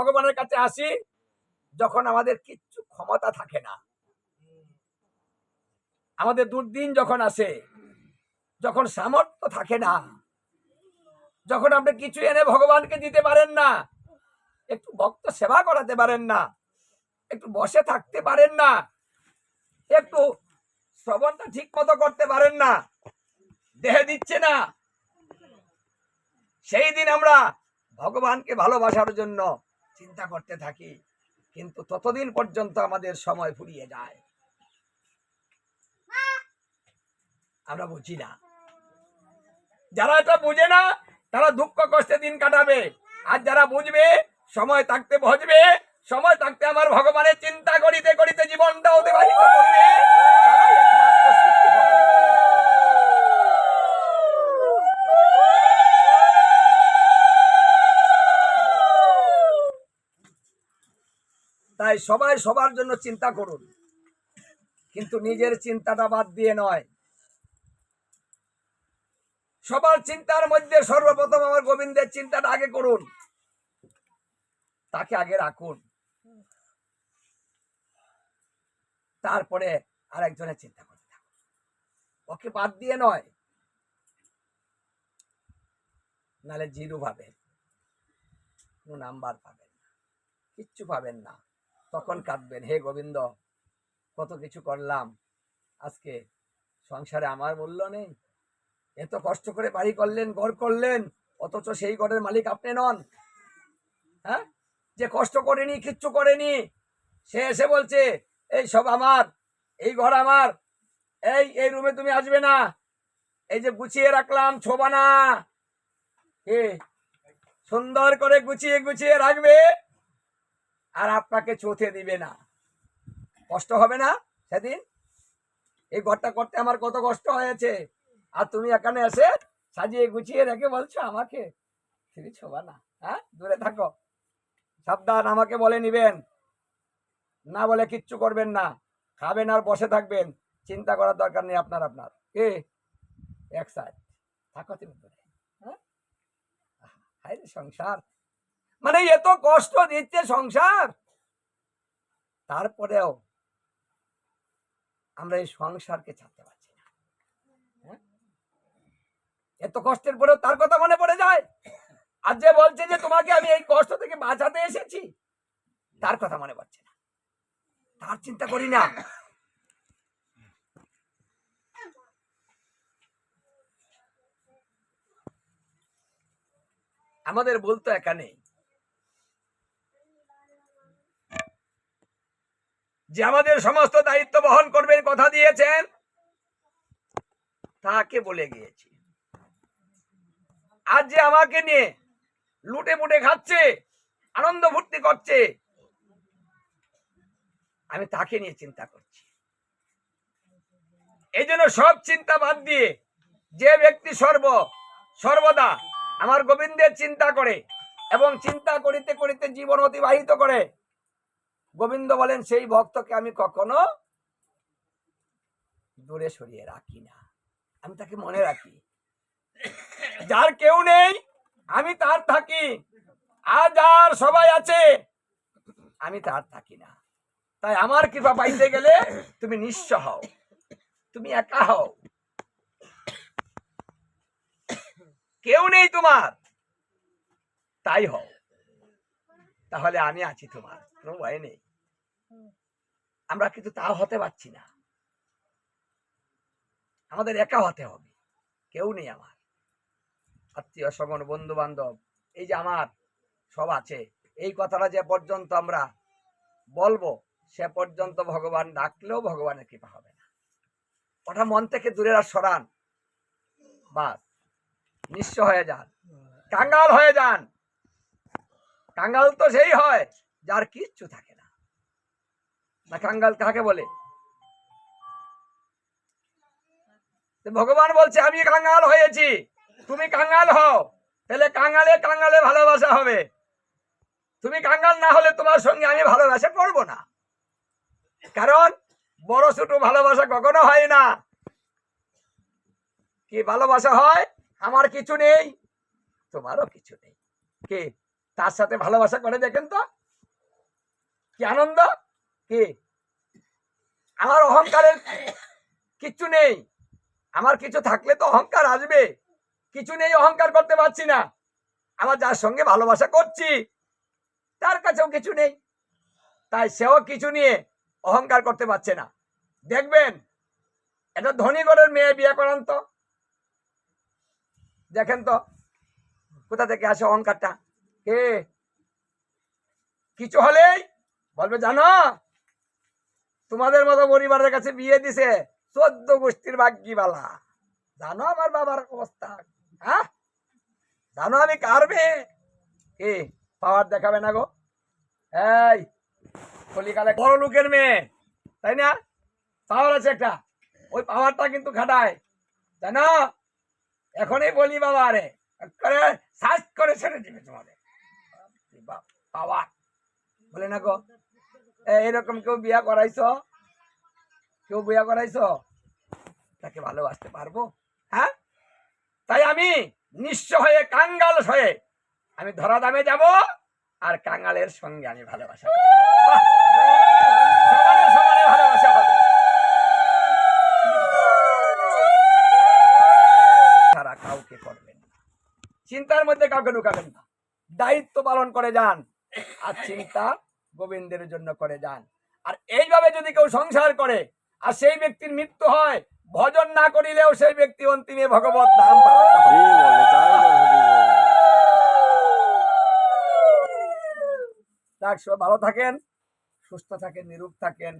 ভগবানের কাছে আসি, যখন আমাদের কিচ্ছু ক্ষমতা থাকে না। আমাদের দুর্দিন যখন আসে, যখন সামর্থ্য থাকে না, যখন আপনি কিছু এনে ভগবানকে দিতে পারেন না, একটু ভক্ত সেবা করাতে পারেন না, একটু বসে থাকতে পারেন না, একটু শ্রবণটা ঠিক মতো করতে পারেন না, দেহে দিচ্ছে না, সেই দিন আমরা ভগবানকে ভালোবাসার জন্য চিন্তা করতে থাকি, কিন্তু ততদিন পর্যন্ত আমাদের সময় ফুরিয়ে যায়। আমরা বুঝি না। যারা এটা বুঝে না, তারা দুঃখ কষ্টে দিন কাটাবে। আর যারা বুঝবে, সময় থাকতে ভজবে সময় থাকতে আমার ভগবানের চিন্তা করিতে করিতে জীবনটা অতিবাহিত করবে। তাই সবাই সবার জন্য চিন্তা করুন। কিন্তু নিজের চিন্তাটা বাদ দিয়ে নয়। সবার চিন্তার মধ্যে সর্বপ্রথম আমার গোবিন্দের চিন্তাটা আগে করুন। তাকে আগে রাখুন। তারপরে আর একজনের চিন্তা করতে ওকে বাদ দিয়ে নয়। নালে জিরো পাবেন নাম্বার পাবেন না। কিচ্ছু পাবেন না। তখন কাঁদবেন, হে গোবিন্দ, কত কিছু করলাম, আজকে সংসারে আমার মূল্য নেই, এত কষ্ট করে বাড়ি করলেন, ঘর করলেন, অথচ সেই ঘরের মালিক আপনি নন হ্যাঁ? যে কষ্ট করেনি, কিচ্ছু করেনি, সে এসে বলছে, এই সব আমার, এই ঘর আমার, এই এই রুমে তুমি আসবে না, এই যে গুছিয়ে রাখলাম ছোবা না এ সুন্দর করে গুছিয়ে গুছিয়ে রাখবে? আর আপনাকে চোথে দিবে না। কষ্ট হবে না সেদিন? এই ঘরটা করতে আমার কত কষ্ট হয়েছে। আর তুমি এখানে এসে সাজিয়ে গুছিয়ে রেখে বলছো আমাকে? তুমি ছোবা না হ্যাঁ? দূরে থাকো। সাবধান, আমাকে বলে নিবেন। না বলে কিচ্ছু করবেন না। খাবেন আর বসে থাকবেন। চিন্তা করার দরকার নেই আপনার আপনার। কে এক সাইড। থাকো তুমি হ্যাঁ? সংসার। মানে এত কষ্ট দিচ্ছে সংসার। তারপরেও আমরা এই সংসারকে ছাড়তে পারছি না। হ্যাঁ? এত কষ্টের পরেও তার কথা মনে পড়ে যায়। আর যে বলছে যে তোমাকে আমি এই কষ্ট থেকে বাঁচাতে এসেছি, তার কথা মনে পড়ছে না। তার চিন্তা করি না। আমাদের বলতো এখানে যে আমাদের সমস্ত দায়িত্ব বহন করবেন কথা দিয়েছেন, তাকে বলে গিয়েছি। আজ যে আমাকে নিয়ে লুটে মুটে খাচ্ছে, আনন্দ ফুর্তি করছে, আমি তাকে নিয়ে চিন্তা করছি। এই জন্য সব চিন্তা বাদ দিয়ে যে ব্যক্তি সর্ব, সর্বদা আমার গোবিন্দের চিন্তা করে এবং চিন্তা করিতে করিতে জীবন অতিবাহিত করে গোবিন্দ বলেন, সেই ভক্তকে আমি কখনো দূরে সরিয়ে রাখি না। আমি তাকে মনে রাখি। যার কেউ নেই, আমি তার থাকি। আর সবাই আছে, আমি তার থাকি না। তাই আমার কৃপা পাইতে গেলে তুমি নিঃস্ব হও। তুমি একা হও। কেউ নেই তোমার, তাই হও। তাহলে আমি আছি তোমার। কোনো ভয় নেই। আমরা কিন্তু তাও হতে পারছি না। আমাদের একা হতে হবে। কেউ নেই আমার। আত্মীয় স্বজন বন্ধু বান্ধব এই যে আমার সব আছে। এই কথাটা যে পর্যন্ত আমরা বলব সে পর্যন্ত ভগবান ডাকলেও ভগবানের কৃপা হবে না। ওটা মন থেকে দূরে আর সরান। বাস। নিঃস্ব হয়ে যান। কাঙ্গাল হয়ে যান। কাঙ্গাল তো সেই হয়। যার কিচ্ছু থাকে না। কাঙ্গাল কাকে বলে? ভগবান বলছে, আমি কাঙ্গাল হয়েছি। তুমি কাঙ্গাল হও। তাহলে কাঙ্গালে কাঙ্গালে ভালোবাসা হবে। তুমি কাঙ্গাল না হলে তোমার সঙ্গে আমি ভালোবাসা করব না। কারণ বড় ছোট ভালোবাসা কখনো হয় না। কি ভালোবাসা হয়? আমার কিছু নেই, তোমারও কিছু নেই। কে? তার সাথে ভালোবাসা করে দেখেন তো। কি আনন্দ? কি? আমার অহংকারের কিচ্ছু নেই। আমার কিছু থাকলে তো অহংকার আসবে। কিছু নেই, অহংকার করতে পারছি না। আমার যার সঙ্গে ভালোবাসা করছি, তার কাছেও কিছু নেই। তাই সেও কিছু নিয়ে অহংকার করতে পারছে না। দেখবেন এটা ধনী ঘরের মেয়ে বিয়ে করান তো। দেখেন তো, কোথা থেকে আসে অহংকারটা? কে? কিছু হলেই বলবে, জানো, তোমাদের মতো পরিবারের কাছে বিয়ে দিছে চোদ্দ গোষ্ঠীর ভাগ্যিবালা। জানো আমার বাবার অবস্থা? হ্যাঁ? জানো আমি কার মেয়ে? পাওয়ার দেখাবে না গো? এই কলিকালে বড় লোকের মেয়ে, তাই না? পাওয়ার আছে একটা, ওই পাওয়ারটা কিন্তু খাটায়। জানো, এখনই বলি বাবা রে, করে সার্চ করে ছেড়ে দিবে তোমাদের। পাওয়ার। বলে না গো? এরকম কেউ বিয়া করাইছ? কেউ বিয়া করাইছ? তাকে ভালোবাসতে পারব? হ্যাঁ? তাই আমি নিঃস্ব হয়ে কাঙ্গাল হয়ে আমি ধরা দামে যাব আর কাঙ্গালের সঙ্গে আমি ভালোবাসা তারা কাউকে চিন্তার মধ্যে কাউকে ঢুকাবেন না। দায়িত্ব পালন করে যান। আর চিন্তা গোবিন্দের জন্য করে যান। আর এইভাবে যদি কেউ সংসার করে, আর সেই ব্যক্তির মৃত্যু হয়, ভজন না করিলেও সেই ব্যক্তি অন্তিমে ভগবত নাম ভালো থাকেন, সুস্থ থাকেন নিরূপ থাকেন।